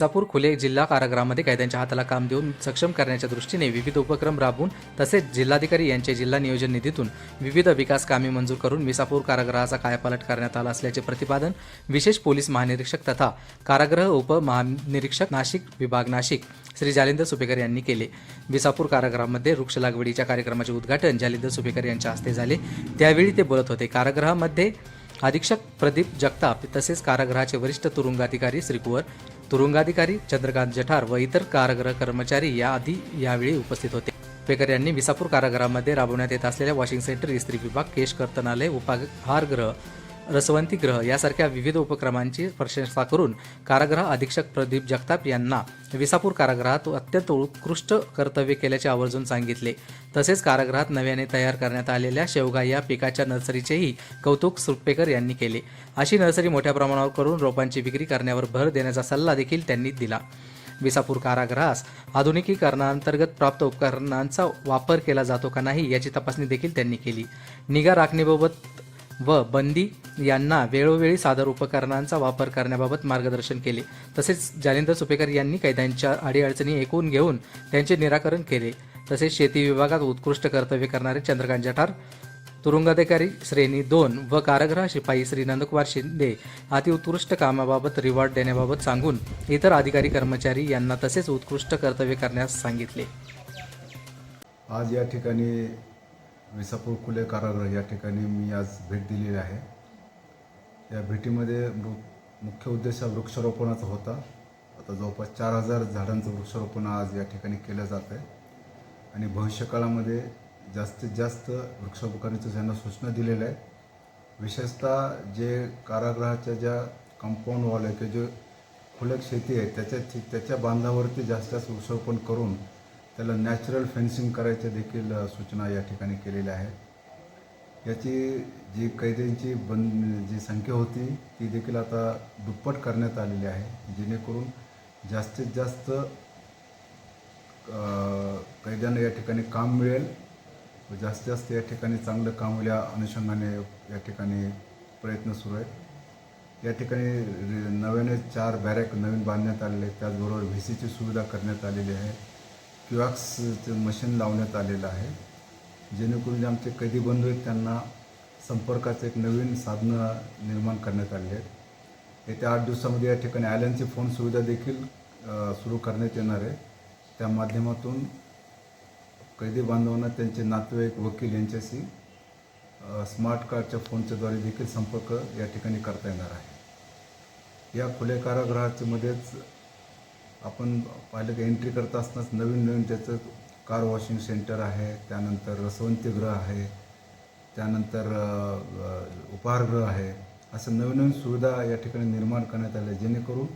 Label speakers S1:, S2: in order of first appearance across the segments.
S1: विजापूर खुले जिल्हा कारागृहामध्ये कैद्यांच्या हाताला काम देऊन सक्षम करण्याच्या दृष्टीने विविध उपक्रम राबवून तसेच जिल्हाधिकारी यांचे जिल्हा नियोजन निधीतून विविध विकास कामे मंजूर करून विसापूर कारागृहाचा कायापालट करण्यात आला असल्याचे प्रतिपादन विशेष पोलीस महानिरीक्षक तथा कारागृह उपमहानिरीक्षक नाशिक विभाग नाशिक श्री जालिंदर सुपेकर यांनी केले. विसापूर कारागृहामध्ये वृक्ष लागवडीच्या कार्यक्रमाचे उद्घाटन जालिंदर सुपेकर यांच्या हस्ते झाले. त्यावेळी ते बोलत होते. कारागृहामध्ये अधीक्षक प्रदीप जगताप तसेच कारागृहाचे वरिष्ठ तुरुंगाधिकारी श्री कुवर तुरुंगाधिकारी चंद्रकांत जठार व इतर कारागृह कर्मचारी या आधी यावेळी उपस्थित होते. पेकर यांनी विसापूर कारागृहामध्ये राबवण्यात येत असलेल्या वॉशिंग सेंटर इस्त्री विभाग केश कर्तनालय उपाहारगृह रसवंती ग्रह यासारख्या विविध उपक्रमांची प्रशंसा करून कारागृह अधीक्षक प्रदीप जगताप यांना विसापूर कारागृहात अत्यंत उत्कृष्ट कर्तव्य केल्याचे आवर्जून सांगितले. तसेच कारागृहात नव्याने तयार करण्यात आलेल्या शेवगा या पिकाच्या नर्सरीचेही कौतुक सुपेकर यांनी केले. अशी नर्सरी मोठ्या प्रमाणावर करून रोपांची विक्री करण्यावर भर देण्याचा सल्ला देखील त्यांनी दिला. विसापूर कारागृहास आधुनिकीकरणांतर्गत प्राप्त उपकरणांचा वापर केला जातो का नाही याची तपासणी देखील त्यांनी केली. निगा राखणीबाबत व बंदी यांना वेळोवेळी सादर उपकरणांचा वापर करण्याबाबत मार्गदर्शन केले. तसेच जालिंदर सुपेकर यांनी कैद्यांच्या अडीअडचणी ऐकून घेऊन त्यांचे निराकरण केले. तसेच शेती विभागात उत्कृष्ट कर्तव्य करणारे चंद्रकांत जठार तुरुंगाधिकारी श्रेणी दोन व कारागृह शिपाई श्री नंदकुमार शिंदे अतिउत्कृष्ट कामाबाबत रिवॉर्ड देण्याबाबत सांगून इतर अधिकारी कर्मचारी यांना तसेच उत्कृष्ट कर्तव्य करण्यास सांगितले.
S2: आज या ठिकाणी विसापूर खुले कारागृह या ठिकाणी मी आज भेट दिलेली आहे. या भेटीमध्ये मुख्य उद्देश हा वृक्षारोपणाचा होता. आता जवळपास चार हजार झाडांचं वृक्षारोपण आज या ठिकाणी केलं जात आहे. आणि भविष्यकाळामध्ये जास्तीत जास्त वृक्षारोपणाचं त्यांना सूचना दिलेल्या आहेत विशेषतः जे कारागृहाच्या ज्या कंपाऊंड वॉल आहे किंवा जे खुलक शेती आहे त्याच्या त्याच्या बांधावरती जास्त जास्त वृक्षारोपण करून त्याला नॅचरल फेन्सिंग करायच्या देखील सूचना या ठिकाणी केलेल्या आहेत. याची जी कैद्यांची बंद जी संख्या होती ती देखील आता दुप्पट करण्यात आलेली आहे. जेणेकरून जास्तीत जास्त कैद्यांना या ठिकाणी काम मिळेल. व जास्तीत जास्त या ठिकाणी चांगलं काम होईल या अनुषंगाने या ठिकाणी प्रयत्न सुरू आहेत. या ठिकाणी नव्याने चार बॅरॅक नवीन बांधण्यात आलेले आहेत. त्याचबरोबर व्ही सीची सुविधा करण्यात आलेली आहे. क्युआक्सचं मशीन लावण्यात आलेलं आहे. जेणेकरून जे आमचे कैदी बंधू आहेत त्यांना संपर्काचं एक नवीन साधनं निर्माण करण्यात आली आहेत. येत्या आठ दिवसामध्ये या ठिकाणी आयलनची फोन सुविधा देखील सुरू करण्यात येणार आहे. त्या माध्यमातून कैदी बांधवांना त्यांचे नातेवाईक वकील यांच्याशी स्मार्ट कार्डच्या फोनच्याद्वारे देखील संपर्क या ठिकाणी करता येणार आहे. या खुल्या कारागृहाच्यामध्येच आपण पाहिलं की एंट्री करत असतानाच नवीन नवीन त्याचं कार वॉशिंग सेंटर आहे त्यानंतर रसवंतीगृह आहे त्यानंतर उपहारगृह आहे. असं नवीन नवीन सुविधा या ठिकाणी निर्माण करण्यात आल्या जेणेकरून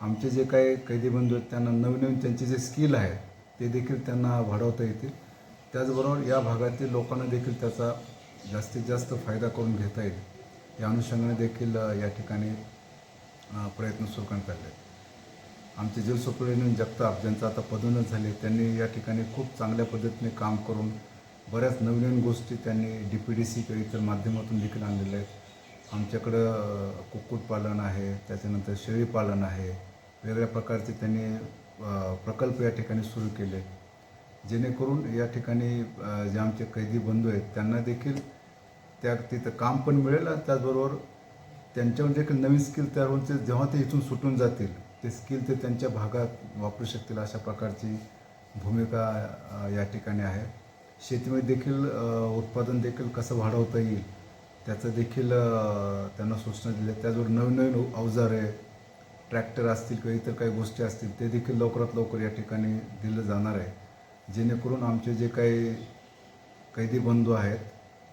S2: आमचे जे काही कैदीबंधू आहेत त्यांना नवीन नवीन त्यांचे जे स्किल आहे ते देखील त्यांना वाढवता येतील. त्याचबरोबर या भागातील लोकांना देखील त्याचा जास्तीत जास्त फायदा करून घेता येईल. या अनुषंगाने देखील या ठिकाणी प्रयत्न सुरू करण्यात आले. आहेत आमचे जेल सुप्रिटेंडंट जगताप ज्यांचं आता पदोन्नत झाले. त्यांनी या ठिकाणी खूप चांगल्या पद्धतीने काम करून बऱ्याच नवीन नवीन गोष्टी त्यांनी डी पी डी सी किंवा इतर माध्यमातून देखील आणलेल्या आहेत. आमच्याकडं कुक्कुटपालन आहे त्याच्यानंतर शेळीपालन आहे. वेगळ्या प्रकारचे त्यांनी प्रकल्प या ठिकाणी सुरू केले. जेणेकरून या ठिकाणी जे आमचे कैदी बंधू आहेत त्यांना देखील त्या तिथं काम पण मिळेल आणि त्याचबरोबर त्यांच्यावर देखील नवीन स्किल तयार होऊन ते जेव्हा ते इथून सुटून जातील ते स्किल ते त्यांच्या भागात वापरू शकतील अशा प्रकारची भूमिका या ठिकाणी आहे. शेतीमध्ये देखील उत्पादन देखील कसं वाढवता येईल त्याचं देखील त्यांना सूचना दिल्या. त्याचबरोबर नवीन नवीन अवजारे ट्रॅक्टर असतील किंवा इतर काही गोष्टी असतील ते देखील लवकरात लवकर या ठिकाणी दिलं जाणार आहे. जेणेकरून आमचे जे काही कैदी बंधू आहेत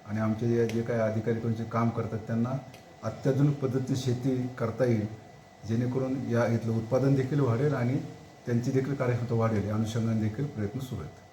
S2: आणि आमचे जे जे काही अधिकारी तुमचे काम करतात त्यांना अत्याधुनिक पद्धतीने शेती करता येईल. जेणेकरून या इथलं उत्पादन देखील वाढेल आणि त्यांची देखील कार्यक्षमता वाढेल या अनुषंगाने देखील प्रयत्न सुरू आहेत.